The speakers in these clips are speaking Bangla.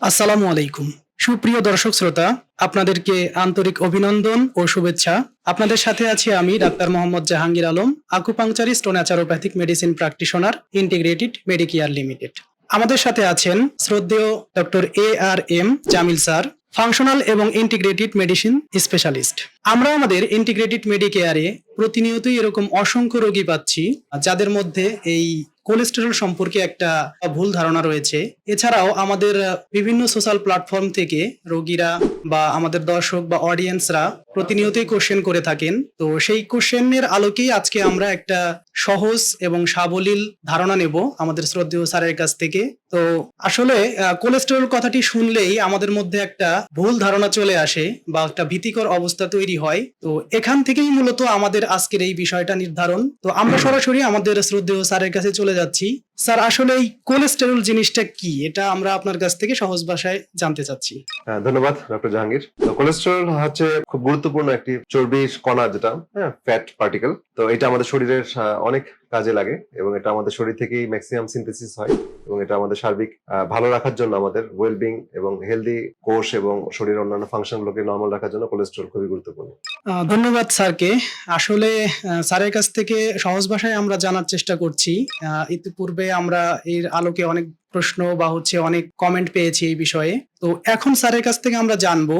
আসসালামু আলাইকুম। সুপ্রিয় দর্শক শ্রোতা, আপনাদেরকে আন্তরিক অভিনন্দন ও শুভেচ্ছা। আপনাদের সাথে আছি আমি ডাক্তার মোহাম্মদ জাহাঙ্গীর আলম আকুপাংচারিস্ট ও naturopathic medicine practitioner integrated medicare limited আমাদের সাথে আছেন শ্রদ্ধেয় doctor A R M Jamil sir functional এবং ইন্টিগ্রেটেড মেডিসিন স্পেশালিস্ট আমরা আমাদের ইন্টিগ্রেটেড মেডিকেয়ারে প্রতিনিয়তই এরকম অসংখ্য রোগী পাচ্ছি, যাদের মধ্যে এই কোলেস্টেরল সম্পর্কে একটা ভুল ধারণা রয়েছে। এছাড়াও আমাদের বিভিন্ন সোশ্যাল প্ল্যাটফর্ম থেকে রোগীরা বা আমাদের দর্শক বা অডিয়েন্সরা প্রতিনিয়তই কোশ্চেন করে থাকেন। তো সেই কোশ্চেনের আলোকেই আজকে আমরা একটা সহজ এবং সাবলীল ধারণা নেব আমাদের শ্রদ্ধেয় স্যারের কাছ থেকে। তো আসলে কোলেস্টেরল কথাটি শুনলেই আমাদের মধ্যে একটা ভুল ধারণা চলে আসে বা একটা ভীতিকর অবস্থা তৈরি হয়। তো এখান থেকেই মূলত আমাদের আজকের এই বিষয়টা নির্ধারণ। তো আমরা সরাসরি আমাদের শ্রদ্ধেয় স্যারের কাছে চলে যাচ্ছি। স্যার আসলে এই কোলেস্টেরল জিনিসটা কি? এটা আমরা আপনার কাছ থেকে সহজ ভাষায় জানতে চাচ্ছি। হ্যাঁ, ধন্যবাদ ডক্টর জাহাঙ্গীর। কোলেস্টেরল হচ্ছে খুব গুরুত্বপূর্ণ একটি চর্বির কণা যেটা হ্যাঁ ফ্যাট পার্টিকেল তো এটা আমাদের শরীরের অনেক কাজে লাগে এবং এটা আমাদের শরীর থেকেই ম্যাক্সিমাম সিনথেসিস হয় এবং এটা আমাদের সার্বিক ভালো রাখার জন্য আমাদের ওয়েলবিং এবং হেলদি কোষ এবং শরীরের অন্যান্য ফাংশন গুলোকে নর্মাল রাখার জন্য কোলেস্টেরল খুবই গুরুত্বপূর্ণ। ধন্যবাদ স্যারকে। আসলে স্যারের কাছ থেকে সহজ ভাষায় আমরা জানার চেষ্টা করছি। আহ, ইতিপূর্বে আমরা এর আলোকে অনেক প্রশ্ন বা হচ্ছে অনেক কমেন্ট পেয়েছি এই বিষয়ে। তো এখন স্যারের কাছ থেকে আমরা জানব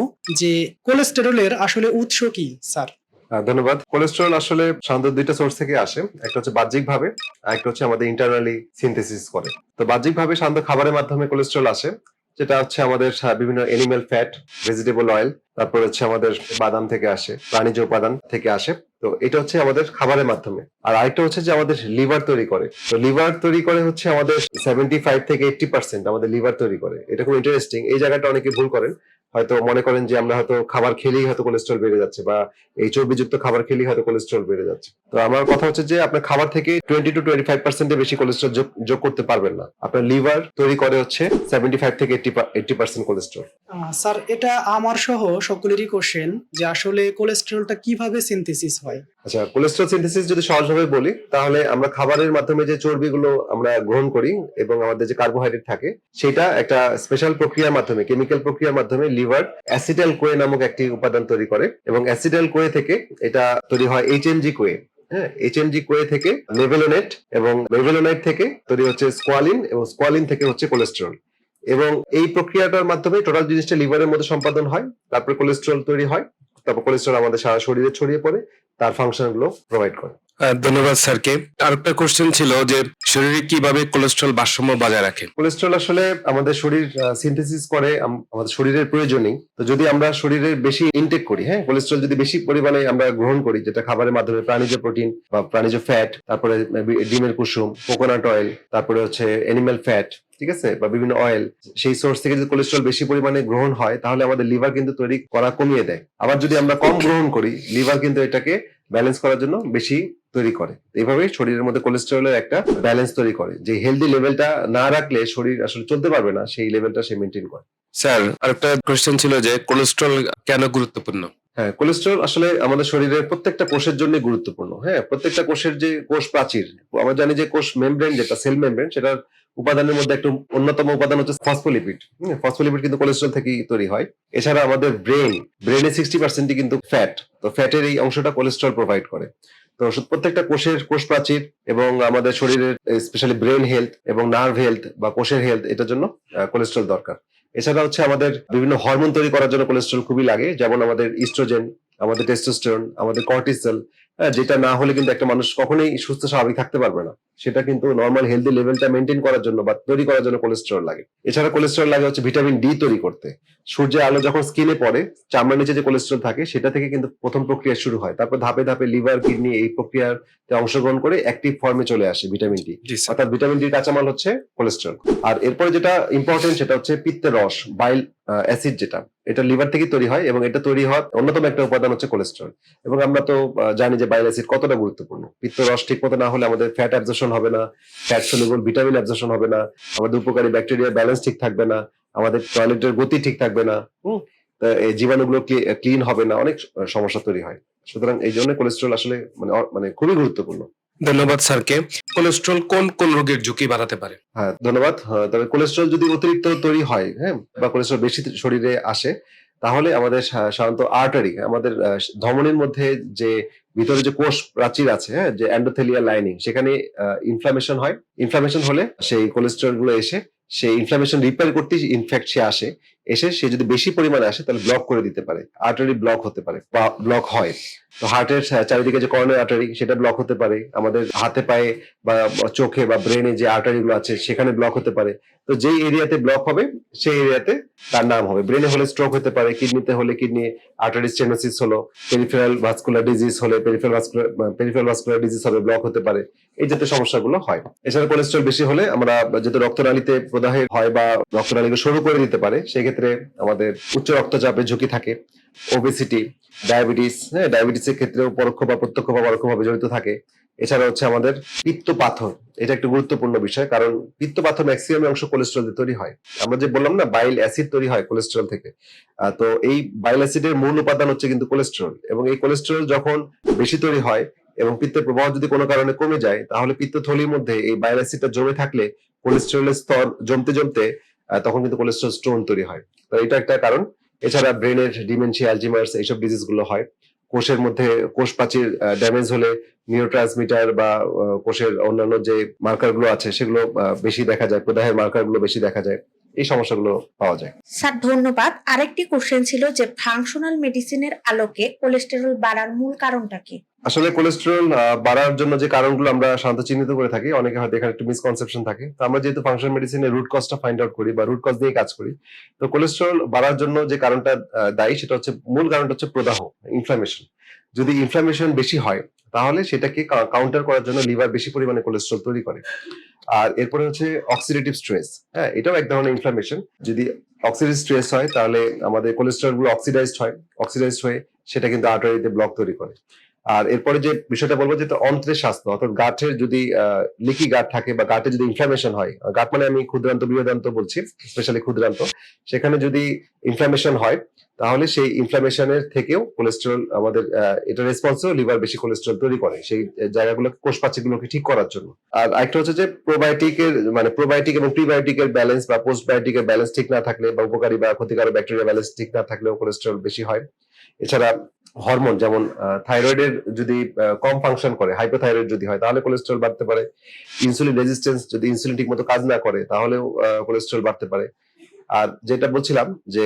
যে কোলেস্টেরলের আসলে উৎস কি, স্যার? ধন্যবাদ। কোলেস্টেরল আসলে সাধারণত দুইটা সোর্স থেকে আসে। একটা হচ্ছে বাহ্যিক ভাবে একটা হচ্ছে আমাদের ইন্টারনালি সিনথেসিস করে। তো বাহ্যিক ভাবে সাধারণত খাবারের মাধ্যমে কোলেস্টেরল আসে। যেটা হচ্ছে আমাদের বিভিন্ন এনিম্যাল ফ্যাট ভেজিটেবল অয়েল তারপর হচ্ছে আমাদের বাদাম থেকে আসে, প্রাণীজ উপাদান থেকে আসে। তো এটা হচ্ছে আমাদের খাবারের মাধ্যমে। আর আরেকটা হচ্ছে যে আমাদের লিভার তৈরি করে। তো লিভার তৈরি করে হচ্ছে আমাদের সেভেন্টি ফাইভ থেকে এইটটি পার্সেন্ট আমাদের লিভার তৈরি করে। এটা খুব ইন্টারেস্টিং এই জায়গাটা অনেকে ভুল করেন। হয়তো মনে করেন যে আমরা হয়তো খাবার খেলেই হয়তো কোলেস্ট্রল বেড়ে যাচ্ছে বা এই চর্বিযুক্ত খাবার খেলেই হয়তো কোলেস্ট্রল বেড়ে যাচ্ছে। তো আমার কথা হচ্ছে যে আপনার খাবার থেকে টোয়েন্টি টু টোয়েন্টি ফাইভ পার্সেন্টের বেশি কোলেস্ট্রল যোগ করতে পারবেন না। আপনার লিভার তৈরি করে হচ্ছে সেভেন্টি ফাইভ থেকে এইটটি পার্সেন্ট কোলেস্ট্রল স্যার, এটা আমার সহ সকলেরই কোশ্চেন যে আসলে কোলেস্ট্রলটা কীভাবে সিনথেসিস হয়? আচ্ছা কোলেস্ট্রল সিনথেসিস যদি সহজভাবে বলি, তাহলে আমরা খাবারের মাধ্যমে যে চর্বিগুলো আমরা গ্রহণ করি এবং আমাদের যে কার্বোহাইড্রেট থাকে, সেটা একটা স্পেশাল প্রক্রিয়ার মাধ্যমে কেমিক্যাল প্রক্রিয়ার মাধ্যমে লিভার অ্যাসিটাল কোয়ে নামক একটি উপাদান তৈরি করে এবং অ্যাসিটাল কোয়ে থেকে এটা তৈরি হয় এইচএনজি কোয়ে হ্যাঁ? এইচএনজি কোয়ে থেকে নেভেলোনেট এবং নেভেলোনাইট থেকে তৈরি হচ্ছে স্কোয়ালিন এবং স্কোয়ালিন থেকে হচ্ছে কোলেস্টেরল এবং এই প্রক্রিয়াটার মাধ্যমে টোটাল জিনিসটা লিভারের মধ্যে সম্পাদন হয়, তারপর কোলেস্টেরল তৈরি হয়, তারপর কোলেস্টেরল আমাদের সারা শরীরে ছড়িয়ে পড়ে তার ফাংশনগুলো প্রোভাইড করে। ধন্যবাদ স্যারকে। আরেকটা কোশ্চেন ছিল যে শরীরে কীভাবে কোলেস্ট্রল ভারসাম্য বজায় রাখে? কোলেস্ট্রল আসলে আমাদের শরীর সিনথেসিস করে আমাদের শরীরের প্রয়োজনেই তো যদি আমরা শরীরের বেশি ইনটেক করি হ্যাঁ কোলেস্ট্রল যদি বেশি পরিমাণে আমরা গ্রহণ করি, যেটা খাবারের মাধ্যমে প্রাণীজ প্রোটিন বা প্রাণীজ ফ্যাট তারপরে ডিমের কুসুম কোকোনাট অয়েল তারপরে হচ্ছে এনিম্যাল ফ্যাট ঠিক আছে, বা বিভিন্ন অয়েল সেই সোর্স থেকে যদি কোলেস্ট্রল বেশি পরিমাণে গ্রহণ হয়, তাহলে আমাদের লিভার কিন্তু তৈরি করা কমিয়ে দেয়। আবার যদি আমরা কম গ্রহণ করি লিভার কিন্তু এটাকে ব্যালেন্স করার জন্য বেশি তৈরি করে। এইভাবে শরীরের মধ্যে কোলেস্টেরলের একটা ব্যালেন্স তৈরি করে যে হেলদি লেভেলটা না রাখলে শরীর আসলে চলতে পারবে না সেই লেভেলটা সে মেনটেন করে। স্যার আরেকটা কোশ্চেন ছিল যে কোলেস্ট্রল কেন গুরুত্বপূর্ণ? হ্যাঁ কোলেস্টেরল আসলে আমাদের শরীরের প্রত্যেকটা কোষের জন্য গুরুত্বপূর্ণ। হ্যাঁ প্রত্যেকটা কোষের যে কোষ প্রাচীর আমরা জানি যে কোষ মেমব্রেন যেটা সেল মেমব্রেন সেটার উপাদানের মধ্যে একটা অন্যতম উপাদান হচ্ছে ফসফোলিপিড ফসফোলিপিড কিন্তু কোলেস্ট্রল থেকেই তৈরি হয়। এছাড়া আমাদের ব্রেন ব্রেনে সিক্সটি পার্সেন্টই কিন্তু ফ্যাট তো ফ্যাটের এই অংশটা কোলেস্ট্রল প্রোভাইড করে। তো প্রত্যেকটা কোষের কোষ প্রাচীর এবং আমাদের শরীরের স্পেশালি ব্রেন হেলথ এবং নার্ভ হেলথ বা কোষের হেলথ এটার জন্য কোলেস্ট্রল দরকার। এছাড়া হচ্ছে আমাদের বিভিন্ন হরমোন তৈরি করার জন্য কোলেস্ট্রল খুবই লাগে। যেমন আমাদের ইস্ট্রোজেন আমাদের টেস্টোস্টেরন আমাদের কর্টিসল যেটা না হলে কিন্তু একটা মানুষ কখনোই সুস্থ স্বাভাবিক থাকতে পারবে না। সেটা কিন্তু নর্মাল হেলদি লেভেলটা মেনটেন করার জন্য বা তৈরি করার জন্য কোলেস্ট্রল লাগে। এছাড়া কোলেস্ট্রল লাগে হচ্ছে ভিটামিন ডি তৈরি করতে। সূর্যের আলো যখন স্কিনে পড়ে চামড়ার নিচে যে কোলেস্ট্রল থাকে সেটা থেকে কিন্তু প্রথম প্রক্রিয়া শুরু হয়। তারপর ধাপে ধাপে লিভার কিডনি এই প্রক্রিয়াতে অংশগ্রহণ করে অ্যাক্টিভ ফর্মে চলে আসে ভিটামিন ডি অর্থাৎ ভিটামিন ডি কাঁচামাল হচ্ছে কোলেস্ট্রল আর এরপরে যেটা ইম্পর্টেন্ট সেটা হচ্ছে পিত্তের রস বাইল অ্যাসিড যেটা, এটা লিভার থেকে তৈরি হয় এবং এটা তৈরি হওয়ার অন্যতম একটা উপাদান হচ্ছে কোলেস্ট্রল এবং আমরা তো জানি যে বাইল অ্যাসিড কতটা গুরুত্বপূর্ণ। পিত্ত রস ঠিক মতো না হলে আমাদের ফ্যাট অ্যাবজর্শন হবে না ফ্যাট সলিবল ভিটামিন অ্যাবজর্শন হবে না, আমাদের উপকারী ব্যাকটেরিয়া ব্যালেন্স ঠিক থাকবে না, আমাদের টয়লেটের গতি ঠিক থাকবে না এই জীবাণুগুলো ক্লিন হবে না, অনেক সমস্যা তৈরি হয়। সুতরাং এই জন্য কোলেস্ট্রল আসলে মানে মানে খুবই গুরুত্বপূর্ণ। ধন্যবাদ স্যারকে। কোলেস্ট্রল কোন কোন রোগের ঝুঁকি বাড়াতে পারে? হ্যাঁ ধন্যবাদ। হ্যাঁ, তবে কোলেস্ট্রল যদি অতিরিক্ত তৈরি হয় হ্যাঁ বা কোলেস্ট্রল বেশি শরীরে আসে তাহলে আমাদের সাধারণত আর্টারি আমাদের ধমনীর মধ্যে যে ভিতরে যে কোষ প্রাচীর আছে হ্যাঁ যে অ্যান্ডোথেলিয়া লাইনিং সেখানে ইনফ্লামেশন হয়। ইনফ্লামেশন হলে সেই কোলেস্ট্রলগুলো এসে সেই ইনফ্লামেশন রিপেয়ার করতে ইনফ্যাক্ট সে আসে। এসে সে যদি বেশি পরিমাণে আসে, তাহলে ব্লক করে দিতে পারে। আর্টারি ব্লক হতে পারে ব্লক হয়। তো হার্টের চারিদিকে যে কর্নার আর্টারি সেটা ব্লক হতে পারে। আমাদের হাতে পায়ে বা চোখে বা ব্রেনে যে আর্টারি গুলো আছে, সেখানে ব্লক হতে পারে। তো যেই এরিয়াতে ব্লক হবে, সেই এরিয়াতে তার নাম হবে। ব্রেনে হলে স্ট্রোক হতে পারে কিডনিতে হলে কিডনি আর্টারি স্টেনোসিস হলো পেরিফেরাল ভাস্কুলার ডিজিজ হলে peripheral vascular peripheral vascular disease হবে ব্লক হতে পারে। এই জাতীয় সমস্যাগুলো হয়। এছাড়া কোলেস্ট্রল বেশি হলে আমরা যেহেতু রক্তনালীতে প্রদাহে হয় বা রক্তনালীকে সরু করে দিতে পারে সেই ক্ষেত্রে আমাদের উচ্চ রক্তচাপের ঝুঁকি থাকে ওবেসিটি ডায়াবেটিস হ্যাঁ ডায়াবেটিসের ক্ষেত্রেও পরোক্ষ বা প্রত্যক্ষ বা পরোক্ষভাবে জড়িত থাকে। এছাড়া হচ্ছে আমাদের পিত্ত পাথর এটা একটা গুরুত্বপূর্ণ বিষয়, কারণ পিত্ত পাথর ম্যাক্সিমাম অংশ কোলেস্ট্রল দিয়ে তৈরি হয়। আমরা যে বললাম না বাইল অ্যাসিড তৈরি হয় কোলেস্ট্রল থেকে। তো এই বাইল অ্যাসিডের মূল উপাদান হচ্ছে কিন্তু কোলেস্ট্রল এবং এই কোলেস্ট্রল যখন বেশি তৈরি হয় এবং পিত্তের প্রবাহ যদি কোনো কারণে কমে যায়, তাহলে পিত্তথলির মধ্যে এই বাইল অ্যাসিডটা জমে থাকলে কোলেস্ট্রলের স্তর জমতে জমতে তখন কিন্তু কোলেস্ট্রল স্টোন তৈরি হয়। তো এটা একটা কারণ। এছাড়া ব্রেনের ডিমেনশিয়া অ্যালজিমার্স এইসব ডিজিজগুলো হয়। কোষের মধ্যে, কোষ প্রাচীর ড্যামেজ হলে নিউরোট্রান্সমিটার বা কোষের অন্যান্য যে মার্কারগুলো আছে, সেগুলো বেশি দেখা যায়, প্রদাহের মার্কারগুলো বেশি দেখা যায়। এই সমস্যাগুলো পাওয়া যায়। স্যার, ধন্যবাদ। আরেকটি কোশ্চেন ছিল যে ফাংশনাল মেডিসিনের আলোকে কোলেস্টেরল বাড়ার মূল কারণটা কি? আসলে কোলেস্টেরল বাড়ার জন্য যে কারণগুলো আমরা সাধারণত চিহ্নিত করে থাকি, অনেকে হয়তো এখানে একটু মিসকনসেপশন থাকে। তো আমরা যেহেতু ফাংশন মেডিসিনের রুট কজটা ফাইন্ড আউট করি বা রুট কজ দিয়ে কাজ করি, তো কোলেস্টেরল বাড়ার জন্য যে কারণটা দায়ী সেটা হচ্ছে, মূল কারণটা হচ্ছে প্রদাহ ইনফ্লামেশন যদি ইনফ্লামেশন বেশি হয়, তাহলে সেটাকে কাউন্টার করার জন্য লিভার বেশি পরিমাণে কোলেস্ট্রল তৈরি করে। আর এরপরে হচ্ছে অক্সিডেটিভ স্ট্রেস হ্যাঁ এটাও এক ধরনের ইনফ্লামেশন যদি অক্সিডেটিভ স্ট্রেস হয়, তাহলে আমাদের কোলেস্ট্রলগুলো অক্সিডাইজড হয় অক্সিডাইজড হয়ে সেটা কিন্তু আর্টারিতে ব্লক তৈরি করে। আর এরপরে যে বিষয়টা বলব যে অন্ত্রের স্বাস্থ্য অর্থাৎ গাঁটের যদি লিকি গাঁট থাকে বা গাঁটে যদি ইনফ্লামেশন হয় গাঁট মানে আমি ক্ষুদ্রান্ত বৃহদান্ত বলছি স্পেশালি ক্ষুদ্রান্ত, সেখানে যদি ইনফ্লামেশন হয়, তাহলে সেই ইনফ্লামেশনের থেকেও কোলেস্টেরল আমাদের এটা রেসপন্সও লিভার বেশি কোলেস্টেরল তৈরি করে, সেই জায়গাগুলো কোষ প্রাচীরগুলোকে ঠিক করার জন্য। আর আরেকটা হচ্ছে যে প্রোবায়োটিকের মানে প্রোবায়োটিক এবং প্রিবায়োটিকের ব্যালেন্স বা পোস্ট বায়োটিকের ব্যালেন্স ঠিক না থাকলে বা উপকারী বা ক্ষতিকারক ব্যাকটেরিয়া ব্যালেন্স ঠিক না থাকলেও কোলেস্টেরল বেশি হয়। এছাড়া হরমোন, যেমন থাইরয়েডের যদি কম ফাংশন করে হাইপোথাইরয়েড যদি হয়, তাহলে কোলেস্টেরল বাড়তে পারে। ইনসুলিন রেজিস্ট্যান্স যদি ইনসুলিন ঠিক মতো কাজ না করে, তাহলেও কোলেস্টেরল বাড়তে পারে। আর যেটা বলছিলাম যে,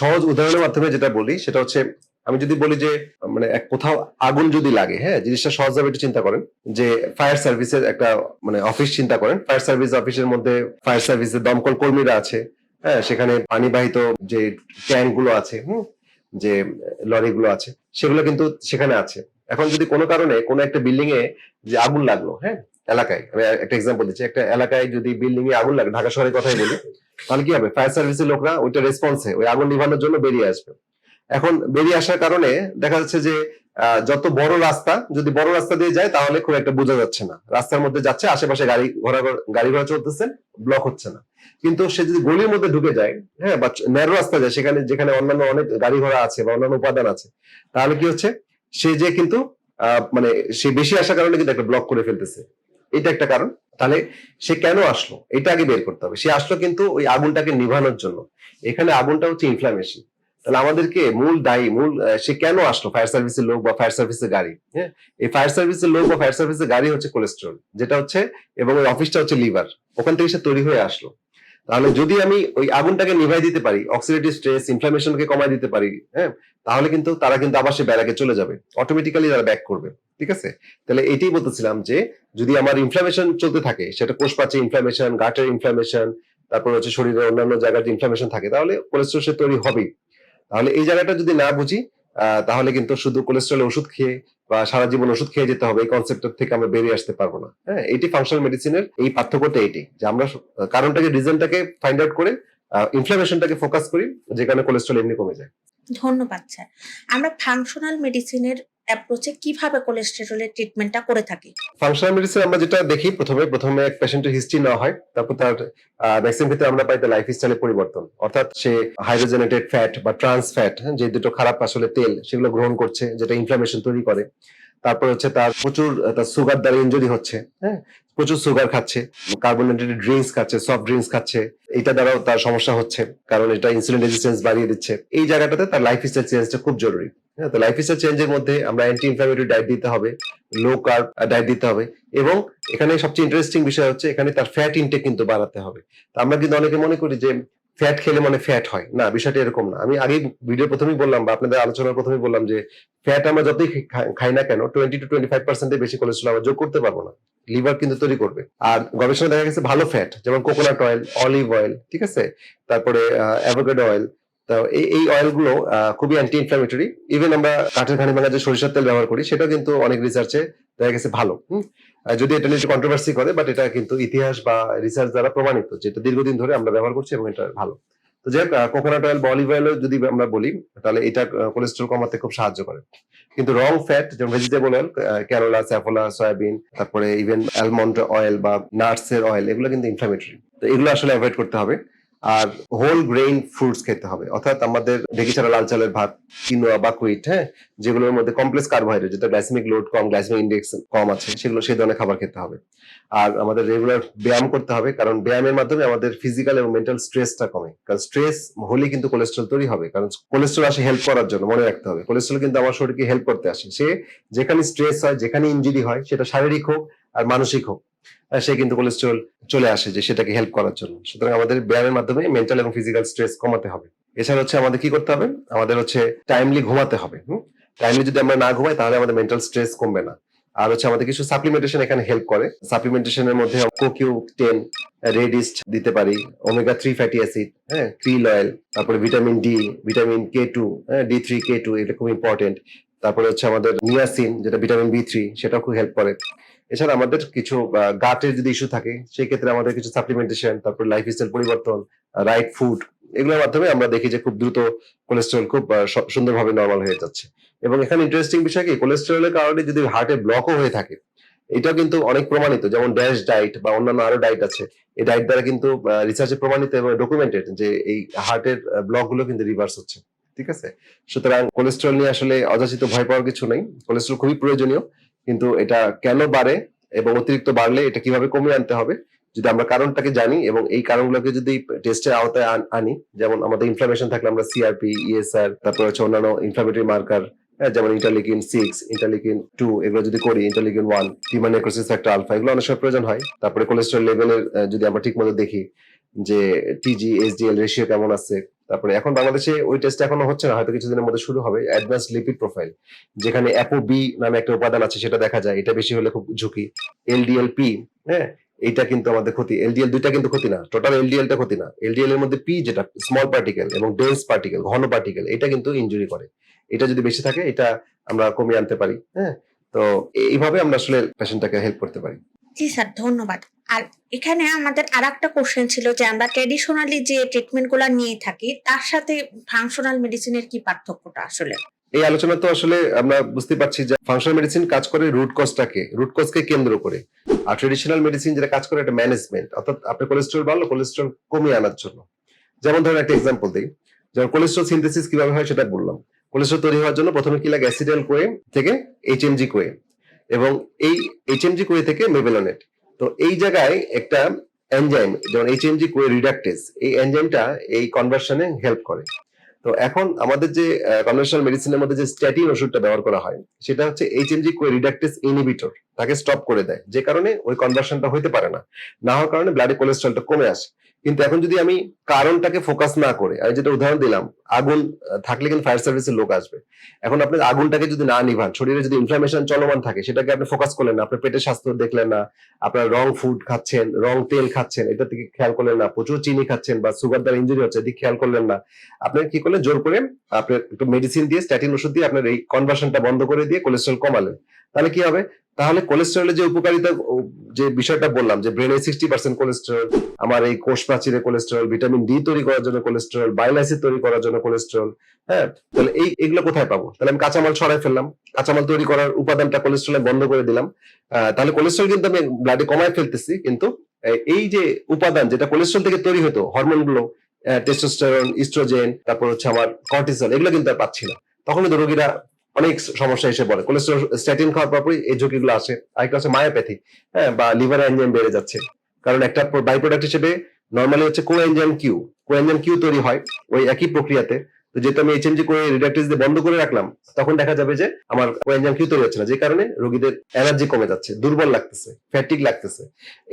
সহজ উদাহরণের মাধ্যমে যেটা বলি, সেটা হচ্ছে, আমি যদি বলি যে মানে এক কোথাও আগুন যদি লাগে হ্যাঁ জিনিসটা সহজভাবে একটু চিন্তা করেন, যে ফায়ার সার্ভিসের একটা মানে অফিস চিন্তা করেন ফায়ার সার্ভিস অফিসের মধ্যে ফায়ার সার্ভিসের দমকল কর্মীরা আছে হ্যাঁ সেখানে পানিবাহিত যে ট্যাঙ্কগুলো আছে, হুম যে লরিগুলো আছে, সেগুলো কিন্তু সেখানে আছে। এখন যদি কোনো কারণে কোনো একটা বিল্ডিং এ যে আগুন লাগল হ্যাঁ এলাকায়, আমি একটা এক্সাম্পল দিচ্ছি, একটা এলাকায় যদি বিল্ডিং এ আগুন লাগে, ঢাকা শহরের কথাই বলি, তাহলে কি হবে? ফায়ার সার্ভিসের লোকরা ওইটা রেসপন্সে ওই আগুন নিভানোর জন্য বেরিয়ে আসবে। এখন বেরিয়ে আসার কারণে দেখা যাচ্ছে যে যত বড় রাস্তা, যদি বড় রাস্তা দিয়ে যায়, তাহলে খুব একটা বোঝা যাচ্ছে না। রাস্তার মধ্যে যাচ্ছে, আশেপাশে গাড়ি ঘোড়া গাড়ি ঘোড়া চলতেছে ব্লক হচ্ছে না। কিন্তু সে যদি গলির মধ্যে ঢুকে যায় হ্যাঁ বা ন্যারো রাস্তা যায়, সেখানে, যেখানে অন্যান্য অনেক গাড়ি ঘোড়া আছে বা অন্যান্য উপাদান আছে, তাহলে কি হচ্ছে? সে যে কিন্তু মানে সে বেশি আসার কারণে কিন্তু একটা ব্লক করে ফেলতেছে। এটা একটা কারণ। তাহলে সে কেন আসলো? এটা আগে বের করতে হবে। সে আসলো কিন্তু ওই আগুনটাকে নিভানোর জন্য। এখানে আগুনটা হচ্ছে ইনফ্লামেশন তাহলে আমাদেরকে মূল দায়ী, মূল সে কেন আসলো? ফায়ার সার্ভিসের লোক বা ফায়ার সার্ভিসের গাড়ি? হ্যাঁ? এই ফায়ার সার্ভিসের লোক বা ফায়ার সার্ভিসের গাড়ি হচ্ছে কোলেস্ট্রল যেটা হচ্ছে, এবং ওই অফিসটা হচ্ছে লিভার ওখান থেকে সে তৈরি হয়ে আসলো। তাহলে যদি আমি ওই আগুনটাকে নিভাই দিতে পারি অক্সিডেটিভ স্ট্রেস ইনফ্লামেশনকে কমাই দিতে পারি হ্যাঁ? তাহলে কিন্তু তারা কিন্তু আবার সে ব্যারাকে চলে যাবে অটোমেটিক্যালি তারা ব্যাক করবে, ঠিক আছে? তাহলে এটাই বলতেছিলাম যে, যদি আমার ইনফ্লামেশন চলতে থাকে, সেটা কোষ পাচ্ছে ইনফ্লামেশন গাটের ইনফ্লামেশন তারপর হচ্ছে শরীরের অন্যান্য জায়গায় ইনফ্লামেশন থাকে, তাহলে কোলেস্ট্রল সে তৈরি হবেই। তাহলে এই জায়গাটা যদি না বুঝি তাহলে কিন্তু শুধু কোলেস্ট্রল ওষুধ খেয়ে বা সারা জীবন ওষুধ খেয়ে যেতে হবে, এই কনসেপ্ট থেকে আমরা বেরিয়ে আসতে পারব না। হ্যাঁ এটি ফাংশনাল মেডিসিনের এই পার্থক্যটা এটি, যে আমরা কারণটাকে রিজনটাকে ফাইন্ড আউট করে ইনফ্লামেশনটাকে ফোকাস করি যেখানে কোলেস্ট্রল এমনি কমে যায়। ধন্যবাদ স্যার আমরা ফাংশনাল মেডিসিনের অ্যাপ্রোচে কীভাবে কোলেস্টেরলের ট্রিটমেন্টটা করে থাকি? ফাংশনাল মেডিসিন আমরা যেটা দেখি প্রথমে প্রথমে এক পেশেন্টের হিস্ট্রি নেওয়া হয়, তারপর তার ম্যাক্সিমাম ক্ষেত্রে আমরা পাই লাইফ স্টাইলের পরিবর্তন। অর্থাৎ সে হাইড্রোজেনেটেড ফ্যাট বা ট্রান্স ফ্যাট যে দুটো খারাপ আসলে তেল, সেগুলো গ্রহণ করছে, যেটা ইনফ্লামেশন তৈরি করে। তারপর হচ্ছে তার প্রচুর তার সুগার দ্বারা ইনজুরি হচ্ছে হ্যাঁ? প্রচুর সুগার খাচ্ছে কার্বোনেটেড ড্রিঙ্কস খাচ্ছে সফট ড্রিঙ্কস খাচ্ছে এটা দ্বারাও তার সমস্যা হচ্ছে, কারণ এটা ইনসুলিন রেজিস্ট্যান্স বাড়িয়ে দিচ্ছে। এই জায়গাটাতে তার লাইফ স্টাইল চেঞ্জটা খুব জরুরি হ্যাঁ? তো লাইফ স্টাইল চেঞ্জের মধ্যে আমরা অ্যান্টি ইনফ্লামেটরি ডায়েট দিতে হবে লো কার্ব ডায়েট দিতে হবে এবং এখানে সবচেয়ে ইন্টারেস্টিং বিষয় হচ্ছে এখানে তার ফ্যাট ইনটেক কিন্তু বাড়াতে হবে। তো আমরা কিন্তু অনেকে মনে করি যে ফ্যাট খেলে মানে ফ্যাট হয়। না, বিষয়টা এরকম না। আমি আগে ভিডিও প্রথমেই বললাম বা আপনাদের আলোচনার প্রথমেই বললাম যে ফ্যাট আমরা যতই খাই না কেন টোয়েন্টি টু টোয়েন্টি ফাইভ পার্সেন্টের বেশি কোলেস্ট্রল আমরা যোগ করতে পারব না। লিভার কিন্তু তৈরি করবে। আর গবেষণা দেখা গেছে ভালো ফ্যাট যেমন কোকোনাট অয়েল অলিভ অয়েল ঠিক আছে? তারপরে অ্যাভোকাডো অয়েল তো এই এই অয়েলগুলো আহ, খুবই অ্যান্টি ইনফ্লামেটরি ইভেন আমরা কাঠের ঘানি ভাঙা যে সরিষার তেল ব্যবহার করি সেটাও কিন্তু অনেক রিসার্চে দেখা গেছে ভালো? যদি এটা নিয়ে কন্ট্রোভার্সি করে বাট এটা কিন্তু ইতিহাস বা রিসার্চ দ্বারা প্রমাণিত যেটা দীর্ঘদিন ধরে আমরা ব্যবহার করছি এবং এটা ভালো। তো যাই হোক কোকোনাট অয়েল বা অলিভ অয়েল যদি আমরা বলি তাহলে এটা কোলেস্ট্রল কমাতে খুব সাহায্য করে। কিন্তু রং ফ্যাট যেমন vegetable oil canola Saffola soybean তারপরে ইভেন অ্যালমন্ড অয়েল বা নাটস এর অয়েল এগুলো কিন্তু ইনফ্লামেটরি তো এগুলো আসলে অ্যাভয়েড করতে হবে। আর হোল গ্রেইন ফ্রুটস খেতে হবে। অর্থাৎ আমাদের ঢেকি ছাড়া লাল চালের ভাত কিনোয়া বা কুইট হ্যাঁ? যেগুলোর মধ্যে কমপ্লেক্স কার্বোহাইড্রেট যেটা গ্লাইসেমিক লোড কম গ্লাইসেমিক ইন্ডেক্স কম আছে, সেগুলো সেই ধরনের খাবার খেতে হবে। আর আমাদের রেগুলার ব্যায়াম করতে হবে, কারণ ব্যায়ামের মাধ্যমে আমাদের ফিজিক্যাল এবং মেন্টাল স্ট্রেসটা কমে। কারণ স্ট্রেস হলে কিন্তু কোলেস্ট্রল তৈরি হবে, কারণ কোলেস্ট্রল আসে হেল্প করার জন্য, মনে রাখতে হবে। কোলেস্ট্রল কিন্তু আমার শরীরকে হেল্প করতে আসে। সে যেখানে স্ট্রেস হয়, যেখানে ইনজুরি হয়, সেটা শারীরিক হোক আর মানসিক হোক। সে কিন্তু কোলেস্ট্রল চলে আসে যে সেটাকে হেল্প করার জন্য। সুতরাং আমাদের ব্যায়ামের মাধ্যমে মেন্টাল এবং ফিজিক্যাল স্ট্রেস কমাতে হবে। এছাড়া হচ্ছে আমাদের কি করতে হবে? আমাদের হচ্ছে টাইমলি ঘুমাতে হবে টাইমলি যদি আমরা না ঘুমাই, তাহলে আমাদের মেন্টাল স্ট্রেস কমবে না। আর হচ্ছে আমাদের কিছু সাপ্লিমেন্টেশন এখানে হেল্প করে। সাপ্লিমেন্টেশনের মধ্যে কোকিউ টেন রেডিস্ট দিতে পারি ওমেগা থ্রি ফ্যাটি অ্যাসিড হ্যাঁ ক্রিল অয়েল তারপরে vitamin D vitamin K two হ্যাঁ ডি থ্রি কে টু এটা খুব ইম্পর্টেন্ট তারপরে হচ্ছে আমাদের নিয়াসিন যেটা ভিটামিন বি থ্রি সেটাও খুব হেল্প করে। এছাড়া আমাদের কিছু গাটের যদি ইস্যু থাকে সেই ক্ষেত্রে আমাদের কিছু সাপ্লিমেন্টেশন তারপর লাইফ স্টাইল পরিবর্তন রাইট ফুড এগুলোর মাধ্যমে আমরা দেখি যে খুব দ্রুত কোলেস্ট্রল খুব সুন্দরভাবে নর্মাল হয়ে যাচ্ছে। এবং এখানে ইন্টারেস্টিং বিষয় কি কোলেস্ট্রলের কারণে যদি হার্টে ব্লকও হয়ে থাকে, এটাও কিন্তু অনেক প্রমাণিত, যেমন ড্যাশ ডায়েট বা অন্যান্য আরও ডায়েট আছে, এই ডায়েট দ্বারা কিন্তু রিসার্চে প্রমাণিত এবং ডকুমেন্টেড যে এই হার্টের ব্লকগুলো কিন্তু রিভার্স হচ্ছে, ঠিক আছে? সুতরাং কোলেস্ট্রল নিয়ে আসলে অযাচিত ভয় পাওয়ার কিছু নেই কোলেস্ট্রল খুবই প্রয়োজনীয় কিন্তু এটা কেন বাড়ে এবং অতিরিক্ত বাড়লে এটা কীভাবে কমিয়ে আনতে হবে, যদি আমরা কারণটাকে জানি এবং এই কারণগুলোকে যদি টেস্টের আওতায় আনি যেমন আমাদের ইনফ্লামেশন থাকলে আমরা সিআরপি ইএসআর তারপর হচ্ছে অন্যান্য ইনফ্লামেটরি মার্কার হ্যাঁ যেমন ইন্টারলিকিন সিক্স ইন্টারলিকিন টু এগুলো যদি করি interleukin one tumour necrosis factor alpha এগুলো অনেক সময় প্রয়োজন হয়। তারপরে কোলেস্ট্রল লেভেলের যদি আমরা ঠিক মতো দেখি যে টিজি এইচডিএল রেশিও কেমন আছে তারপরে এখন বাংলাদেশে ওই টেস্ট এখনও হচ্ছে না, হয়তো কিছুদিনের মধ্যে শুরু হবে। অ্যাডভান্স লিপিড প্রোফাইল যেখানে অ্যাপো বি নামে একটা উপাদান আছে, সেটা দেখা যায়। এটা বেশি হলে খুব ঝুঁকি। এলডিএল পি হ্যাঁ? এইটা কিন্তু আমাদের ক্ষতি। এলডিএল দুইটা কিন্তু ক্ষতি না। টোটাল এলডিএলটা ক্ষতি না। এলডিএল এর মধ্যে পি যেটা স্মল পার্টিকেল এবং ডেন্স পার্টিকেল ঘন পার্টিকেল এটা কিন্তু ইনজুরি করে। এটা যদি বেশি থাকে, এটা আমরা কমিয়ে আনতে পারি হ্যাঁ? তো এইভাবে আমরা আসলে পেশেন্টটাকে হেল্প করতে পারি। জি স্যার, ধন্যবাদ। আর এখানে আমাদের আর একটা কোশ্চেন ছিল যে আমরা ট্রেডিশনালি যে ট্রিটমেন্টগুলা নিয়ে থাকি, তার সাথে ফাংশনাল মেডিসিনের কি পার্থক্যটা আসলে? এই আলোচনা তো আসলে আমরা বুঝতে পারছি যে ফাংশনাল মেডিসিন কাজ করে রুট কজটাকে রুট কজকে কেন্দ্র করে। আর ট্রেডিশনাল মেডিসিন যেটা কাজ করে একটা ম্যানেজমেন্ট অর্থাৎ আপনার কোলেস্ট্রল বাড়লো কোলেস্ট্রল কমিয়ে আনার জন্য। যেমন ধরেন একটা এক্সাম্পল দিই, যেমন কোলেস্ট্রল সিনথেসিস কীভাবে হয় সেটা বললাম। কোলেস্ট্রল তৈরি হওয়ার জন্য প্রথমে কি লাগে? অ্যাসিডাল কোয়ে থেকে এইচএমজি কোয়ে এবং এই এইচএমজি কোয়ে থেকে মেবেলোনেট তো এই জায়গায় একটা এনজাইম যেমন এইচএমজি কোয়ে রিডাক্টেজ এই এনজাইমটা এই কনভার্সনে হেল্প করে। তো এখন আমাদের যে কনভেনশনাল মেডিসিনের মধ্যে যে স্ট্যাটিন ওষুধটা ব্যবহার করা হয়, সেটা হচ্ছে এইচএমজি কোয়ে রিডাক্টেজ ইনহিবিটর তাকে স্টপ করে দেয়। যে কারণে ওই কনভার্সনটা হইতে পারে না। না হওয়ার কারণে ব্লাডে কোলেস্ট্রলটা কমে আসে। কিন্তু এখন যদি আমি কারণটাকে ফোকাস না করে, আমি যেটা উদাহরণ দিলাম আগুন থাকলে কিন্তু ফায়ার সার্ভিসের লোক আসবে। এখন আপনি আগুনটাকে যদি না নিভান, শরীরে যদি ইনফ্লামেশন চলমান থাকে, সেটাকে আপনি ফোকাস করলেন না, আপনার পেটের স্বাস্থ্য দেখলেন না, আপনার রং ফুড খাচ্ছেন রং তেল খাচ্ছেন, এটা থেকে খেয়াল করলেন না, প্রচুর চিনি খাচ্ছেন বা সুগার দ্বারা ইঞ্জুরি হচ্ছে, এদিকে খেয়াল করলেন না, আপনি কি করলেন? জোর করে আপনার একটু মেডিসিন দিয়ে স্ট্যাটিন ওষুধ দিয়ে আপনার এই কনভার্সনটা বন্ধ করে দিয়ে কোলেস্ট্রল কমালেন। তাহলে কি হবে? তাহলে কোলেস্ট্রলের যে উপকারিতা যে বিষয়টা বললাম, যে ব্রেনে সিক্সটি পার্সেন্ট কোলেস্ট্রল আমার এই কোষ প্রাচীরে কোলেস্ট্রল ভিটামিন ডি তৈরি করার জন্য কোলেস্ট্রল বাইলাইসিড তৈরি করার জন্য কোলেস্ট্রল হ্যাঁ? তাহলে এই, এগুলো কোথায় পাবো? তাহলে আমি কাঁচামাল ছড়াই ফেললাম। কাঁচামাল তৈরি করার উপাদানটা কোলেস্ট্রলে বন্ধ করে দিলাম। তাহলে কোলেস্ট্রল কিন্তু আমি ব্লাডে কমায় ফেলতেছি, কিন্তু এই যে উপাদান যেটা কোলেস্ট্রল থেকে তৈরি হতো হরমোনগুলো টেস্টোস্টেরন ইস্ট্রোজেন তারপর হচ্ছে আমার কর্টিসল এগুলো কিন্তু আর পাচ্ছি না। তখন কিন্তু রোগীরা অনেক সমস্যা এসে পড়ে। কোলেস্টেরল স্ট্যাটিন খাওয়ার পরপরই এই ঝুঁকিগুলো আসে। আরেকটা হচ্ছে মায়োপ্যাথি হ্যাঁ বা লিভার এনজাইম বেড়ে যাচ্ছে। কারণ একটা বাই প্রোডাক্ট হিসেবে নর্মালি হচ্ছে coenzyme Q coenzyme Q তৈরি হয় ওই একই প্রক্রিয়াতে। তো যেহেতু আমি এইচএমজি করে রিডাক্টেজ দিয়ে বন্ধ করে রাখলাম, তখন দেখা যাবে যে আমার কোয়েঞ্জাম কিউ তৈরি হচ্ছে না, যে কারণে রোগীদের এনার্জি কমে যাচ্ছে, দুর্বল লাগতেছে ফ্যাটিক লাগতেছে,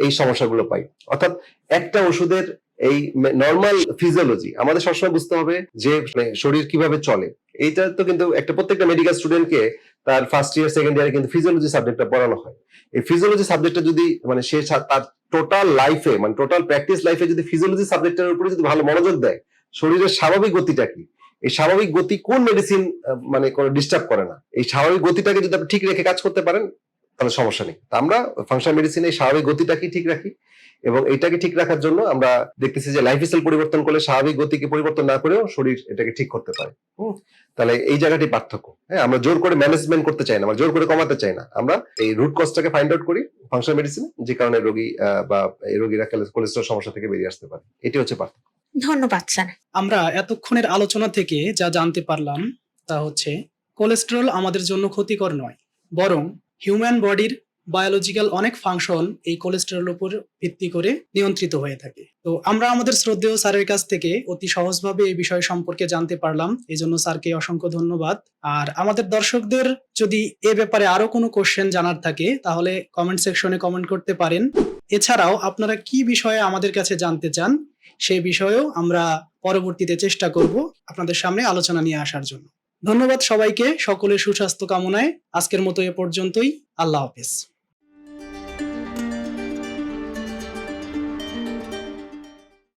এই সমস্যাগুলো পাই। অর্থাৎ একটা ওষুধের এই নর্মাল ফিজিওলজি আমাদের সবসময় বুঝতে হবে যে মানে শরীর কীভাবে চলে। এইটা তো কিন্তু একটা প্রত্যেকটা মেডিকেল স্টুডেন্টকে তার ফার্স্ট ইয়ার সেকেন্ড ইয়ারে কিন্তু ফিজিওলজি সাবজেক্টটা পড়ানো হয়। এই ফিজিওলজি সাবজেক্টটা যদি মানে সে তার টোটাল লাইফে মানে টোটাল প্র্যাকটিস লাইফে যদি ফিজিওলজি সাবজেক্টের উপরে যদি ভালো মনোযোগ দেয়, শরীরের স্বাভাবিক গতিটা কি? এই স্বাভাবিক গতি কোন মেডিসিন মানে কোনো ডিস্টার্ব করে না। এই স্বাভাবিক গতিটাকে যদি আপনি ঠিক রেখে কাজ করতে পারেন তাহলে সমস্যা নেই। আমরা ফাংশনাল মেডিসিনে এই স্বাভাবিক গতিটাকে ঠিক রাখি এবং এটাকে ঠিক রাখার জন্য আমরা দেখতেছি যে লাইফ স্টাইল পরিবর্তন করলে স্বাভাবিক গতিকে পরিবর্তন না করেও শরীর এটাকে ঠিক করতে পারে। তাহলে এই জায়গাটি পার্থক্য। হ্যাঁ আমরা জোর করে ম্যানেজমেন্ট করতে চাই না আমরা জোর করে কমাতে চাই না। আমরা এই রুট কজটাকে ফাইন্ড আউট করি ফাংশনাল মেডিসিন যে কারণে রোগী আহ, বা এই রোগীরা কোলেস্ট্রল সমস্যা থেকে বেরিয়ে আসতে পারে। এটি হচ্ছে পার্থক্য। ধন্যবাদ স্যার। আমরা এতক্ষণের আলোচনা থেকে যা জানতে পারলাম তা হচ্ছে কোলেস্টেরল আমাদের জন্য ক্ষতিকর নয় বরং হিউম্যান বডির বায়োলজিক্যাল অনেক ফাংশন এই কোলেস্টেরল উপর ভিত্তি করে নিয়ন্ত্রিত হয়ে থাকে। তো আমরা আমাদের শ্রদ্ধেয় স্যারের কাছ থেকে অতি সহজভাবে এই বিষয় সম্পর্কে জানতে পারলাম, এই জন্য স্যারকে অসংখ্য ধন্যবাদ। আর আমাদের দর্শকদের যদি এ ব্যাপারে আরও কোনো কোশ্চেন জানার থাকে, তাহলে কমেন্ট সেকশনে কমেন্ট করতে পারেন। এছাড়াও আপনারা কি বিষয়ে আমাদের কাছে জানতে চান, সেই বিষয়েও আমরা পরবর্তীতে চেষ্টা করব আপনাদের সামনে আলোচনা নিয়ে আসার জন্য। ধন্যবাদ সবাইকে সকলের সুস্বাস্থ্য কামনায়। আজকের মতো এ পর্যন্তই। আল্লাহ হাফেজ।